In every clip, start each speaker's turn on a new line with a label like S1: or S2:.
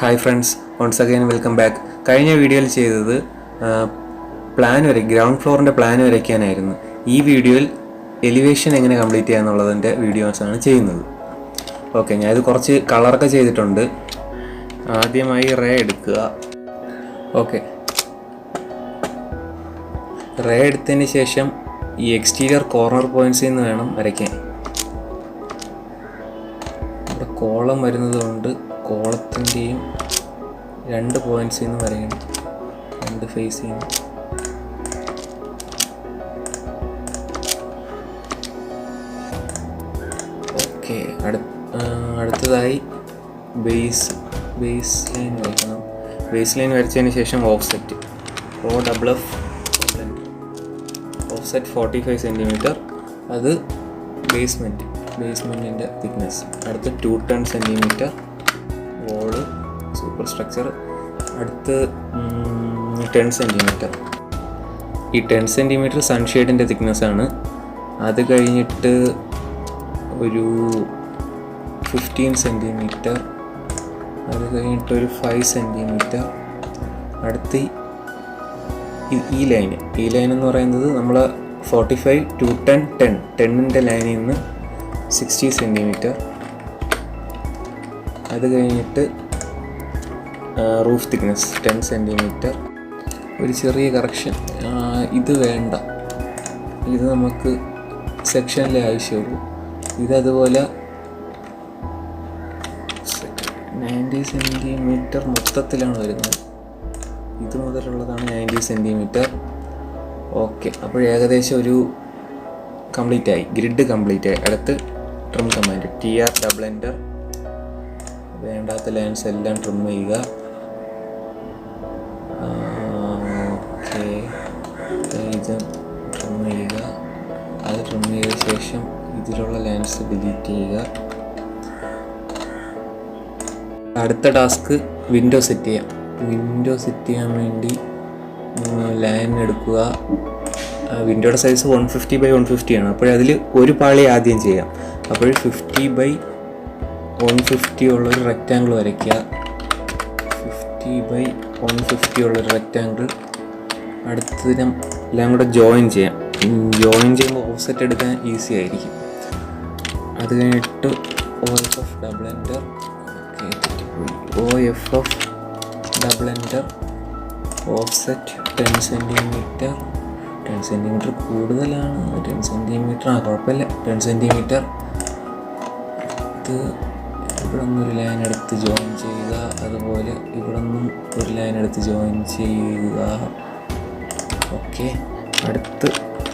S1: Hi friends once again welcome back കഴിഞ്ഞ വീഡിയോയിൽ ചെയ്തത് പ്ലാൻ വരെ ഗ്രൗണ്ട് ഫ്ലോറിന്റെ പ്ലാൻ വരയ്ക്കാനായിരുന്നു. ഈ വീഡിയോയിൽ എലിവേഷൻ എങ്ങനെ കംപ്ലീറ്റ് ചെയ്യാന്നുള്ളതിന്റെ വീഡിയോസാണ് ചെയ്യുന്നത്. ഓക്കെ ഞാൻ ഇത് കുറച്ച് കളറൊക്കെ ചെയ്തിട്ടുണ്ട്. ആദ്യമായി റേ എടുക്കുക. ഓക്കെ റേ എടുത്തതിന് ശേഷം ഈ എക്സ്റ്റീരിയർ കോർണർ പോയിന്റ്സിൽ നിന്ന് വേണം വരയ്ക്കാൻ. കോളം വരുന്നത് കൊണ്ട് കോളത്തിന്റെയും രണ്ട് പോയിന്റ്സിൽ നിന്ന് വരയണം രണ്ട് ഫേസ് നിന്ന് ഓക്കെ അടുത്തതായി ബേസ് ബേസ് ലൈൻ വരയ്ക്കണം. ബേസ് ലൈൻ വരച്ചതിന് ശേഷം offset O double F offset forty five centimetre അത് ബേസ്മെന്റ് ബേസ്മെന്റിന്റെ തിക്നെസ് അടുത്ത two ten centimetre super structure അടുത്ത് ടെൻ സെന്റിമീറ്റർ ഈ ടെൻ സെന്റിമീറ്റർ സൺഷെയ്ഡിന്റെ തിക്നെസ് ആണ്. അത് കഴിഞ്ഞിട്ട് ഒരു ഫിഫ്റ്റീൻ സെന്റിമീറ്റർ അത് കഴിഞ്ഞിട്ട് ഒരു ഫൈവ് സെന്റിമീറ്റർ അടുത്ത് ഈ- ലൈൻ ഈ ലൈൻ എന്ന് പറയുന്നത് നമ്മൾ forty five two ten ten ടെന്നിന്റെ ലൈനിൽ നിന്ന് സിക്സ്റ്റി സെന്റിമീറ്റർ അത് കഴിഞ്ഞിട്ട് റൂഫ് തിക്നെസ് ടെൻ സെന്റിമീറ്റർ ഒരു ചെറിയ കറക്ഷൻ ഇത് വേണ്ട. ഇത് നമുക്ക് സെക്ഷനിലെ ആവശ്യമുള്ളൂ. ഇതതുപോലെ നയന്റി സെന്റിമീറ്റർ മൊത്തത്തിലാണ് വരുന്നത്. ഇത് മുതലുള്ളതാണ് നയന്റി സെന്റിമീറ്റർ ഓക്കെ അപ്പോൾ ഏകദേശം ഒരു കംപ്ലീറ്റ് ആയി. ഗ്രിഡ് കംപ്ലീറ്റ് ആയി. അടുത്ത് trim command T R double enter വേണ്ടാത്ത ലൈൻസ് എല്ലാം ട്രിം ചെയ്യുക. ട്രിം ചെയ്ത ശേഷം ഇതിലുള്ള ലൈൻസ് ഡിലീറ്റ് ചെയ്യുക. അടുത്ത ടാസ്ക് വിൻഡോ സെറ്റ് ചെയ്യാം. വിൻഡോ സെറ്റ് ചെയ്യാൻ വേണ്ടി ലൈൻ എടുക്കുക. വിൻഡോയുടെ size one fifty by one fifty ആണ്. അപ്പോൾ അതിൽ ഒരു പാളി ആദ്യം ചെയ്യാം. അപ്പോൾ ഫിഫ്റ്റി ബൈ വൺ ഫിഫ്റ്റി ഉള്ളൊരു റെക്റ്റാങ്കിൾ വരയ്ക്കുക. ഫിഫ്റ്റി ബൈ വൺ ഫിഫ്റ്റി ഉള്ളൊരു റെക്റ്റാങ്കിൾ അടുത്തതിനും എല്ലാം കൂടെ ജോയിൻ ചെയ്യാം. ജോയിൻ ചെയ്യുമ്പോൾ ഓഫ്സെറ്റ് എടുക്കാൻ ഈസി ആയിരിക്കും. അത് കഴിഞ്ഞിട്ട് O F F double enter O F F double enter offset ten centimetre ten centimetre കൂടുതലാണ്. ടെൻ സെന്റിമീറ്റർ ആ കുഴപ്പമില്ല. ടെൻ സെന്റിമീറ്റർ ഇത് ഇവിടെ നിന്ന് ഒരു ലൈൻ എടുത്ത് ജോയിൻ ചെയ്യുക. അതുപോലെ ഇവിടെ നിന്നും ഒരു ലൈൻ എടുത്ത് ജോയിൻ ചെയ്യുക. ഓക്കെ അടുത്ത്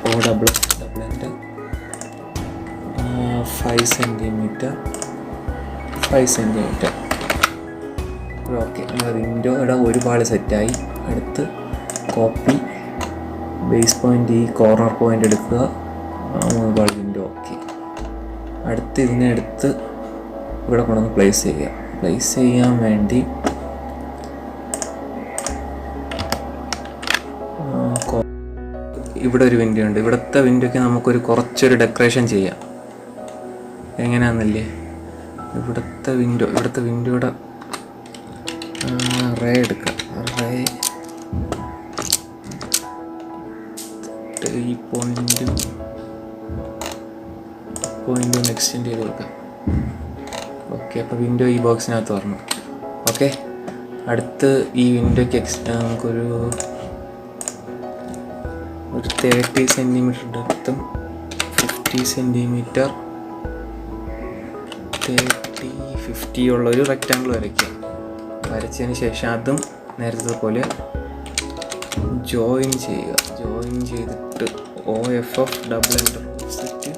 S1: O double double enter five centimetre five centimetre okay വിൻഡോയുടെ ഒരു പാൾ സെറ്റായി അടുത്ത് കോപ്പി ബേസ് പോയിന്റ് ഈ കോർണർ പോയിന്റ് എടുക്കുക. മൂന്ന് പാൾ വിൻഡോ ഓക്കെ അടുത്ത് ഇതിനെ എടുത്ത് ഇവിടെ കൊണ്ടുവന്ന് പ്ലേസ് ചെയ്യുക. പ്ലേസ് ചെയ്യാൻ വേണ്ടി ഇവിടെ ഒരു വിൻഡോ ഉണ്ട്. ഇവിടുത്തെ വിൻഡോയ്ക്ക് നമുക്കൊരു കുറച്ചൊരു ഡെക്കറേഷൻ ചെയ്യാം. എങ്ങനെയാണെന്നല്ലേ ഇവിടുത്തെ വിൻഡോ ഇവിടുത്തെ വിൻഡോയുടെ റേ എടുക്കാം. റേ ഈ പോയിന്റ് ഒന്ന് എക്സ്റ്റെൻഡ് ചെയ്ത് കൊടുക്കാം. ഓക്കെ അപ്പോൾ വിൻഡോ ഈ ബോക്സിനകത്ത് വരണം ഓക്കെ അടുത്ത് ഈ വിൻഡോയ്ക്ക് എക്സ് നമുക്കൊരു ഒരു തേർട്ടി സെന്റിമീറ്റർ ഡെപ്തും ഫിഫ്റ്റി സെന്റിമീറ്റർ തേർട്ടി ഫിഫ്റ്റി ഉള്ള ഒരു റെക്റ്റാങ്കിൾ വരയ്ക്കുക. വരച്ചതിന് ശേഷം അതും നേരത്തെ ജോയിൻ ചെയ്യുക. ജോയിൻ ചെയ്തിട്ട് O F F double enter set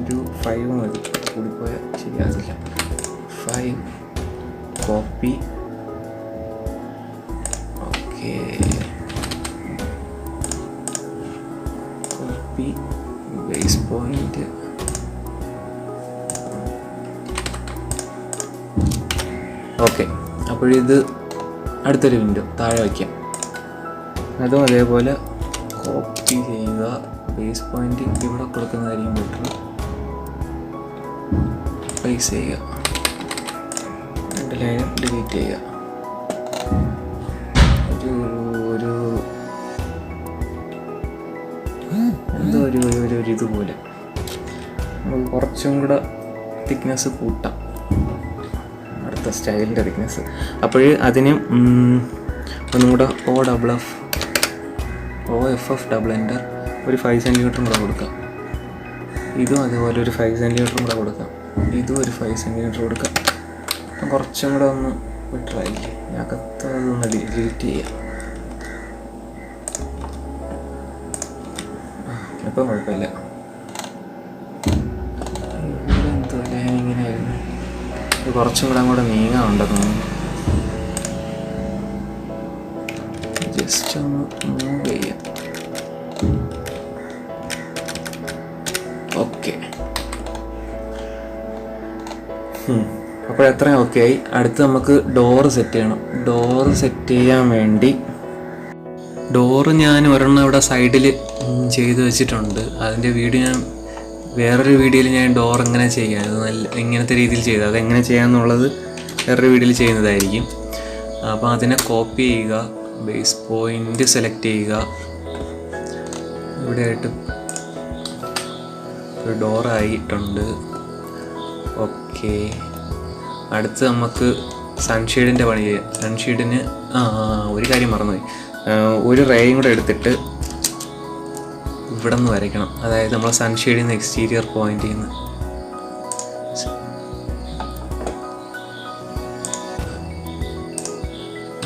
S1: ഒരു ഫൈവ് മതി. കൂടിപ്പോയാൽ ശരിയാകില്ല five copy okay base point okay അപ്പോഴിത് അടുത്തൊരു വിൻഡോ താഴെ വയ്ക്കാം. അതും അതേപോലെ കോപ്പി ചെയ്യുക. ബേസ് പോയിന്റ് ഇവിടെ കൊടുക്കുന്നതായിരിക്കും ബെറ്റർ പ്ലേസ് ചെയ്യുക. രണ്ട് ലൈനും ഡിലീറ്റ് ചെയ്യുക. ഒരു ഒരു ഒരു ഇതുപോലെ നമുക്ക് കുറച്ചും കൂടെ തിക്നെസ് കൂട്ടാം. അടുത്ത സ്റ്റൈലിന്റെ തിക്നെസ് അപ്പോൾ അതിന് ഒന്നും കൂടെ O double F O F F double enter ഒരു ഫൈവ് സെന്റിമീറ്ററും കൂടെ കൊടുക്കാം. ഇതും അതേപോലെ ഒരു ഫൈവ് സെന്റിമീറ്ററും കൂടെ കൊടുക്കാം. ഇതും ഒരു ഫൈവ് സെന്റിമീറ്റർ കൊടുക്കാം. കുറച്ചും കൂടെ ഒന്ന് വിട്ടറായില്ലേ ഞാൻ അകത്തൊന്ന് ഡിലീറ്റ് ചെയ്യാം. ഇപ്പം കുഴപ്പമില്ല. ഇവിടെ എന്തോ ലൈൻ ഇങ്ങനെയായിരുന്നു? ഇത് കുറച്ചും കൂടെ അങ്ങോട്ട് നീങ്ങാനുണ്ടെന്ന് ജസ്റ്റ് ഒന്ന് മൂവ് ചെയ്യാം. ഓക്കെ അപ്പോൾ ഓക്കെ ആയി. അടുത്ത് നമുക്ക് ഡോറ് സെറ്റ് ചെയ്യണം. ഡോറ് സെറ്റ് ചെയ്യാൻ വേണ്ടി ഡോറ് ഞാൻ ഒരെണ്ണം ഇവിടെ സൈഡിൽ ചെയ്ത് വെച്ചിട്ടുണ്ട്. അതിന്റെ വീഡിയോ ഞാൻ വേറൊരു വീഡിയോയിൽ ഞാൻ ഡോർ എങ്ങനെ ചെയ്യാം. അത് നല്ല ഇങ്ങനത്തെ രീതിയിൽ ചെയ്ത്. അത് എങ്ങനെ ചെയ്യാമെന്നുള്ളത് വേറൊരു വീഡിയോയിൽ ചെയ്യുന്നതായിരിക്കും. അപ്പോൾ അതിനെ കോപ്പി ചെയ്യുക ബേസ് പോയിന്റ് സെലക്ട് ചെയ്യുക. ഇവിടെ ആയിട്ട് ഒരു ഡോറായിട്ടുണ്ട് ഓക്കെ അടുത്ത് നമുക്ക് സൺഷെയ്ഡിന്റെ പണി ചെയ്യാം. സൺഷെയ്ഡിന് ആ ഒരു കാര്യം മറന്നുപോയി. ഒരു റേയും കൂടെ എടുത്തിട്ട് ഇവിടെ നിന്ന് വരയ്ക്കണം. അതായത് നമ്മൾ സൺഷെയ്ഡിൽ നിന്ന് എക്സ്റ്റീരിയർ പോയിന്റ് നിന്ന്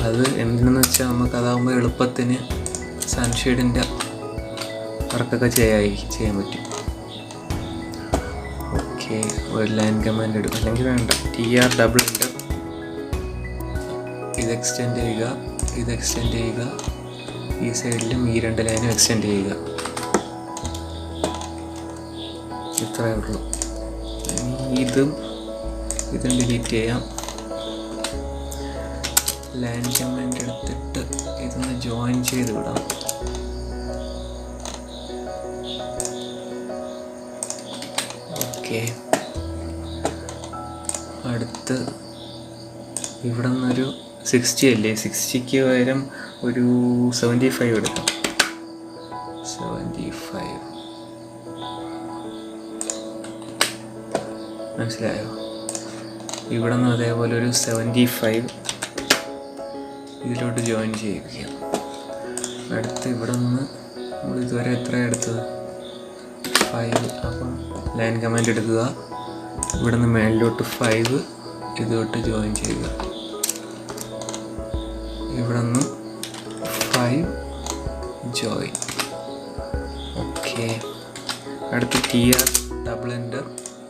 S1: അത് എന്തിനെന്ന് വെച്ചാൽ നമുക്ക് അതാകുമ്പോൾ എളുപ്പത്തിന് സൺഷെയ്ഡിന്റെ വർക്കൊക്കെ ചെയ്യായി ചെയ്യാൻ പറ്റും. ഓക്കെ ഒരു ലൈൻ കമാൻഡ് എടുക്കും അല്ലെങ്കിൽ വേണ്ട ടി ആർ ഡബിൾ ഇത് എക്സ്റ്റെൻഡ് ചെയ്യുക ഇത് എക്സ്റ്റെൻഡ് ചെയ്യുക. ഈ സൈഡിലും ഈ രണ്ട് ലൈനും എക്സ്റ്റെൻഡ് ചെയ്യുക. ഇത്രയേ ഉള്ളൂ. ഇതും ഇതും ഡിലീറ്റ് ചെയ്യാം. ലൈൻ കമാൻഡ് എടുത്തിട്ട് ഇതൊന്ന് ജോയിൻ ചെയ്ത് വിടാം. ഓക്കെ അടുത്ത് ഇവിടെ നിന്നൊരു സിക്സ്റ്റി അല്ലേ സിക്സ്റ്റിക്ക് പകരം ഒരു സെവന്റി ഫൈവ് എടുക്കാം. സെവന്റി ഫൈവ് മനസ്സിലായോ? ഇവിടെ നിന്ന് അതേപോലെ ഒരു സെവന്റി ഫൈവ് ഇതിലോട്ട് ജോയിൻ ചെയ്യുക അടുത്ത് ഇവിടെ നിന്ന് നമ്മൾ ഇതുവരെ എത്ര എടുത്തത്? ഫൈവ് അപ്പം ലൈൻ കമാൻഡ് എടുക്കുക. ഇവിടെ നിന്ന് മേളിലോട്ട് ഫൈവ് ഇതോട്ട് ജോയിൻ ചെയ്യുക. ഇവിടെ നിന്ന് ജോയിൻ ഓക്കെ അടുത്ത് ടി ആർ ഡബിൾ എന്റർ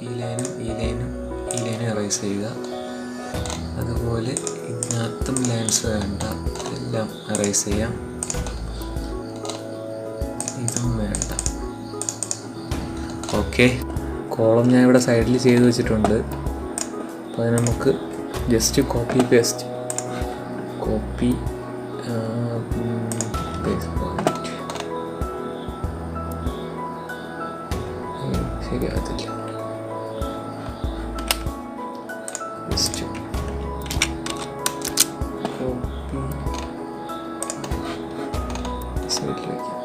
S1: ഈ ലൈനും ഈ ലൈനും ഈ ലൈനും എറേസ് ചെയ്യുക. അതുപോലെ ഇതിനകത്തും ലൈൻസ് വേണ്ട. എല്ലാം എറേസ് ചെയ്യാം. ഇതും വേണ്ട. ഓക്കെ കോളം ഞാൻ ഇവിടെ സൈഡിൽ ചെയ്ത് വെച്ചിട്ടുണ്ട്. അപ്പോൾ അത് നമുക്ക് just copy paste copy paste point ശരിയാകത്തില്ല ജസ്റ്റ് കോപ്പി സൈഡിൽ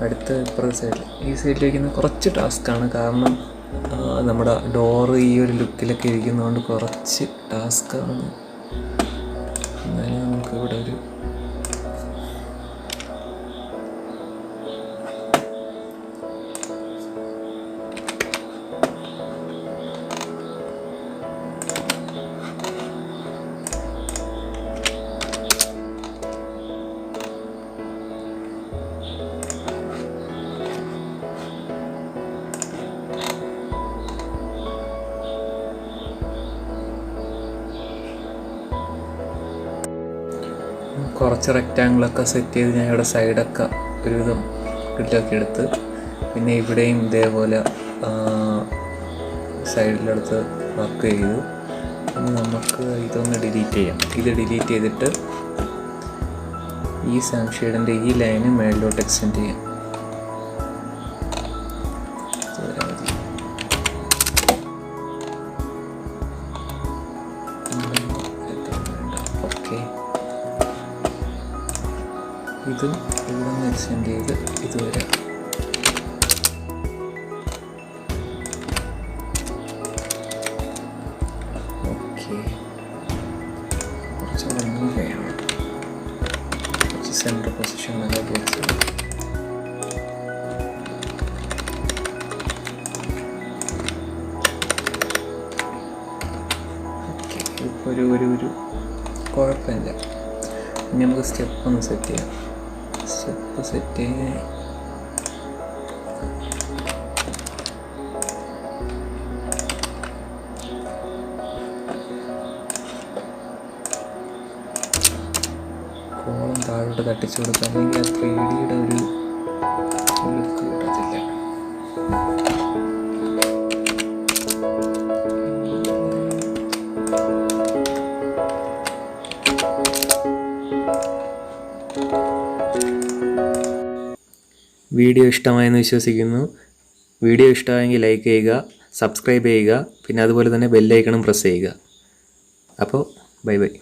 S1: അടുത്ത ഇപ്പുറത്തെ സൈഡിൽ ഈ സൈഡിലേക്ക് കുറച്ച് കുറച്ച് ടാസ്ക്കാണ് കാരണം നമ്മുടെ ഡോറ് ഈ ഒരു ലുക്കിലൊക്കെ ഇരിക്കുന്നതുകൊണ്ട് കുറച്ച് ടാസ്ക്കാണ് കുറച്ച് റെക്റ്റാങ്കിളൊക്കെ സെറ്റ് ചെയ്ത് ഞാൻ ഇവിടെ സൈഡൊക്കെ ഒരുവിധം കിട്ടിലൊക്കെ എടുത്ത് പിന്നെ ഇവിടെയും ഇതേപോലെ സൈഡിലെടുത്ത് വർക്ക് ചെയ്തു. നമുക്ക് ഇതൊന്ന് ഡിലീറ്റ് ചെയ്യാം. ഇത് ഡിലീറ്റ് ചെയ്തിട്ട് ഈ സൺഷെയ്ഡിന്റെ ഈ ലൈന് മേളിലോട്ട് എക്സ്റ്റെൻഡ് ചെയ്യാം. ഇതും ഇവിടെ നിന്ന് എക്സ്റ്റെൻഡ് ചെയ്ത് ഇതുവരെ. ഓക്കെ. കുറച്ചുകൂടെ മൂവ് ചെയ്യണം കുറച്ച് സെന്റർ പൊസിഷനിലൊക്കെ ഇപ്പോൾ ഒരു ഒരു ഒരു കുഴപ്പമില്ല. ഇനി നമുക്ക് സ്റ്റെപ്പ് ഒന്ന് സെറ്റ് ചെയ്യാം. സെറ്റ് ചെയ്യാൻ കോളം താഴോട്ട് തട്ടിച്ചു കൊടുക്കുക അല്ലെങ്കിൽ ആ ത്രീ ഡിയുടെ ഒരു വീഡിയോ ഇഷ്ടമായെന്ന് വിശ്വസിക്കുന്നു. വീഡിയോ ഇഷ്ടമായെങ്കിൽ ലൈക്ക് ചെയ്യുക സബ്സ്ക്രൈബ് ചെയ്യുക പിന്നെ അതുപോലെ തന്നെ ബെല്ലൈക്കണും പ്രസ് ചെയ്യുക. അപ്പോൾ ബൈ ബൈ